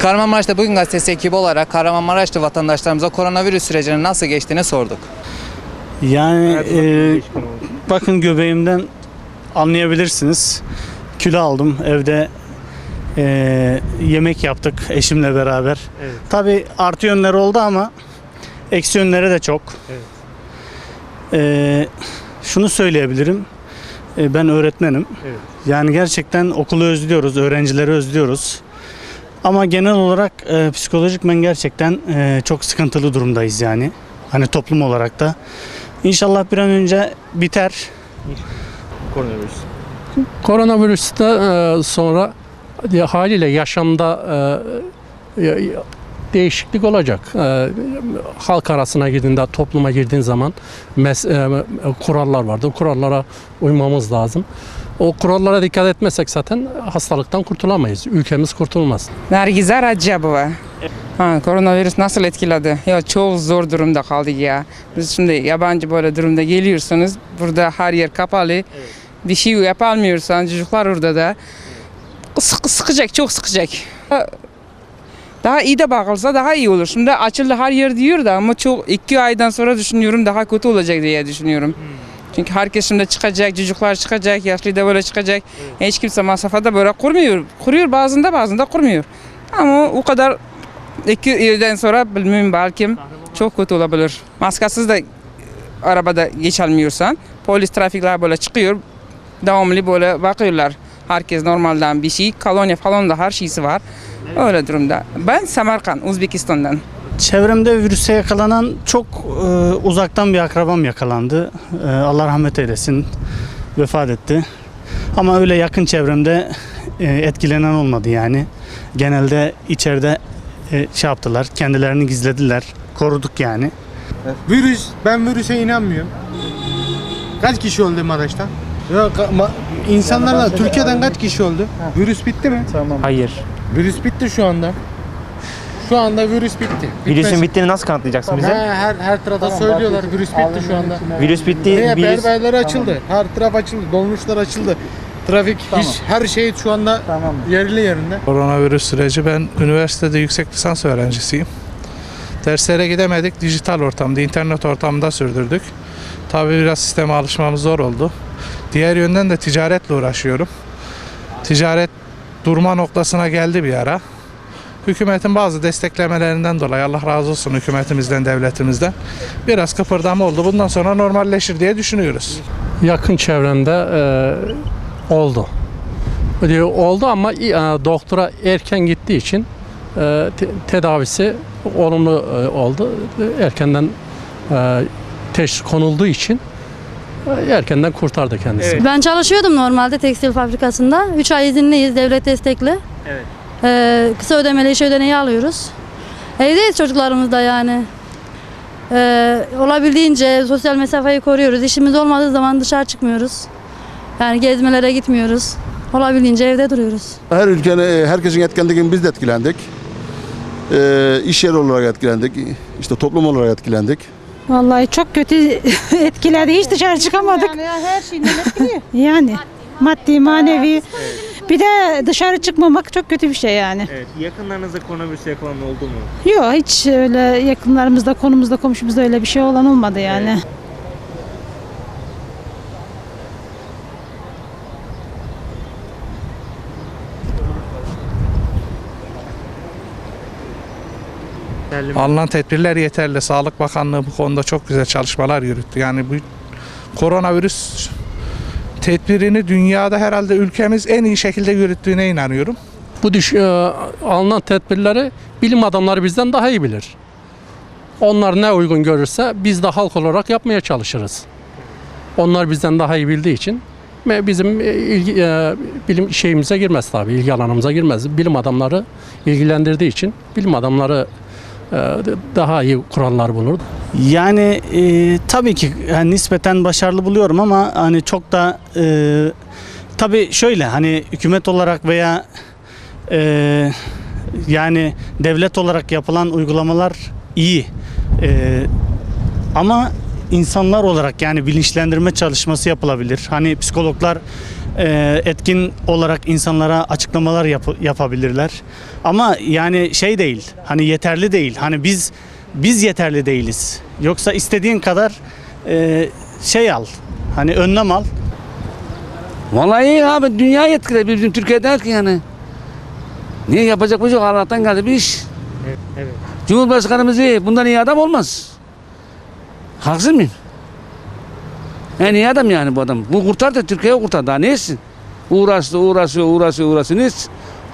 Kahramanmaraş'ta Bugün Gazetesi ekibi olarak Kahramanmaraşlı vatandaşlarımıza koronavirüs sürecinin nasıl geçtiğini sorduk. Yani e, bakın göbeğimden anlayabilirsiniz. Kilo aldım evde e, yemek yaptık eşimle beraber. Evet. Tabi artı yönleri oldu ama eksi yönleri de çok. Evet. E, şunu söyleyebilirim. E, ben öğretmenim. Evet. Yani gerçekten okulu özlüyoruz, öğrencileri özlüyoruz. Ama genel olarak e, psikolojik ben gerçekten e, çok sıkıntılı durumdayız yani. Hani toplum olarak da. İnşallah bir an önce biter. Koronavirüs. Koronavirüsten e, sonra ya, haliyle yaşamda e, ya- ya- değişiklik olacak. E, halk arasına girdiğinde, topluma girdiğin zaman mes- e, kurallar vardır. Kurallara uymamız lazım. O kurallara dikkat etmezsek zaten hastalıktan kurtulamayız. Ülkemiz kurtulmaz. Nergize Racabova. Ha, koronavirüs nasıl etkiledi? Ya çok zor durumda kaldık ya. Biz şimdi yabancı böyle durumda geliyorsunuz. Burada her yer kapalı. Bir şey yapamıyorsan çocuklar orada da. Sık, sıkacak, çok sıkacak. Daha iyi de bakılsa daha iyi olur. Şimdi açıldı her yer diyor da ama çok iki aydan sonra düşünüyorum daha kötü olacak diye düşünüyorum. Çünkü herkes şimdi çıkacak, çocuklar çıkacak, yaşlı da böyle çıkacak. Hiç kimse masrafada böyle kurmuyor. Kuruyor bazında bazında kurmuyor. Ama o kadar iki yıldan sonra bilmiyorum belki çok kötü olabilir. Maskasız da arabada geçilmiyorsan polis trafikler böyle çıkıyor. Devamlı böyle bakıyorlar. Herkes normalden bir şey. Kolonya falan da her şeysi var. Öyle durumda. Ben Samarkand, Uzbekistan'dan. Çevremde virüse yakalanan çok e, uzaktan bir akrabam yakalandı. E, Allah rahmet eylesin. Vefat etti. Ama öyle yakın çevremde e, etkilenen olmadı yani. Genelde içeride e, şey yaptılar. Kendilerini gizlediler. Koruduk yani. Virüs, ben virüse inanmıyorum. Kaç kişi öldü Maraş'ta? Ya, ma- insanlarla Türkiye'den kaç kişi öldü? Virüs bitti mi? Hayır. Virüs bitti şu anda. Şu anda virüs bitti. Virüsün Bitmez. bittiğini nasıl kanıtlayacaksın He, bize? her her tarafta söylüyorlar virüs bitti şu anda. Virüs bitti. Niye? Virüs... Berberler açıldı. Her taraf açıldı. Dolmuşlar açıldı. Trafik hiç her şey şu anda yerli yerinde. Koronavirüs süreci ben üniversitede yüksek lisans öğrencisiyim. Derslere gidemedik. Dijital ortamda, internet ortamında sürdürdük. Tabii biraz sisteme alışmamız zor oldu. Diğer yönden de ticaretle uğraşıyorum. Ticaret durma noktasına geldi bir ara. Hükümetin bazı desteklemelerinden dolayı Allah razı olsun hükümetimizden, devletimizden biraz kıpırdama oldu. Bundan sonra normalleşir diye düşünüyoruz. Yakın çevremde e, oldu. Oldu ama e, doktora erken gittiği için e, te- tedavisi olumlu e, oldu. Erkenden e, teşhis konulduğu için e, erkenden kurtardı kendisini. Ben çalışıyordum normalde tekstil fabrikasında. 3 ay izinliyiz devlet destekli. Evet. Ee, kısa ödemeli iş ödeneği alıyoruz. Evdeyiz çocuklarımız da yani. Ee, olabildiğince sosyal mesafeyi koruyoruz. İşimiz olmadığı zaman dışarı çıkmıyoruz. Yani gezmelere gitmiyoruz. Olabildiğince evde duruyoruz. Her ülkenin, herkesin etkilendiği biz de etkilendik. Ee, iş yeri olarak etkilendik. İşte toplum olarak etkilendik. Vallahi çok kötü etkiledi. Hiç dışarı çıkamadık. Yani her şeyden etkiliyor. Yani maddi, manevi. Bir de dışarı çıkmamak çok kötü bir şey yani. Evet. Yakınlarınızda koronavirüse yakalanan oldu mu? Yok hiç öyle yakınlarımızda, konumuzda, komşumuzda öyle bir şey olan olmadı yani. Mi? Alınan tedbirler yeterli. Sağlık Bakanlığı bu konuda çok güzel çalışmalar yürüttü. Yani bu koronavirüs tedbirini dünyada herhalde ülkemiz en iyi şekilde yürüttüğüne inanıyorum. Bu düş, e, alınan tedbirleri bilim adamları bizden daha iyi bilir. Onlar ne uygun görürse biz de halk olarak yapmaya çalışırız. Onlar bizden daha iyi bildiği için bizim e, ilgi, e, bilim şeyimize girmez tabii, ilgi alanımıza girmez. Bilim adamları ilgilendirdiği için bilim adamları daha iyi kurallar bulur. Yani e, tabii ki yani nispeten başarılı buluyorum ama hani çok da e, tabii şöyle hani hükümet olarak veya e, yani devlet olarak yapılan uygulamalar iyi. E, ama insanlar olarak yani bilinçlendirme çalışması yapılabilir. Hani psikologlar e, etkin olarak insanlara açıklamalar yap- yapabilirler. Ama yani şey değil. Hani yeterli değil. Hani biz biz yeterli değiliz. Yoksa istediğin kadar e, şey al. Hani önlem al. Vallahi iyi abi dünya etkiledi bizim Türkiye der ki yani. Niye yapacak bir şey yok Allah'tan geldi bir iş. Evet. evet. Cumhurbaşkanımız iyi. Bundan iyi adam olmaz. Haksız mıyım? En iyi adam yani bu adam. Bu kurtardı Türkiye'yi kurtardı. Daha ne etsin? Uğraştı, uğraşıyor, uğraşıyor, uğraşıyor. Ne etsin?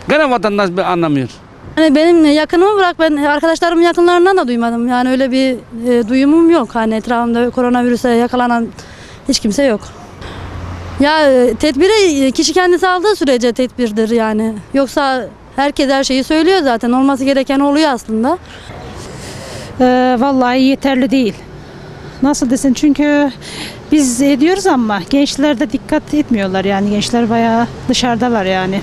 Gene vatandaş bir anlamıyor. Hani benim yakınımı bırak ben arkadaşlarımın yakınlarından da duymadım. Yani öyle bir e, duyumum yok. Hani etrafımda koronavirüse yakalanan hiç kimse yok. Ya e, tedbiri e, kişi kendisi aldığı sürece tedbirdir yani. Yoksa herkes her şeyi söylüyor zaten. Olması gereken oluyor aslında. Ee, vallahi yeterli değil. Nasıl desin çünkü biz ediyoruz ama gençler de dikkat etmiyorlar yani gençler bayağı dışarıdalar yani.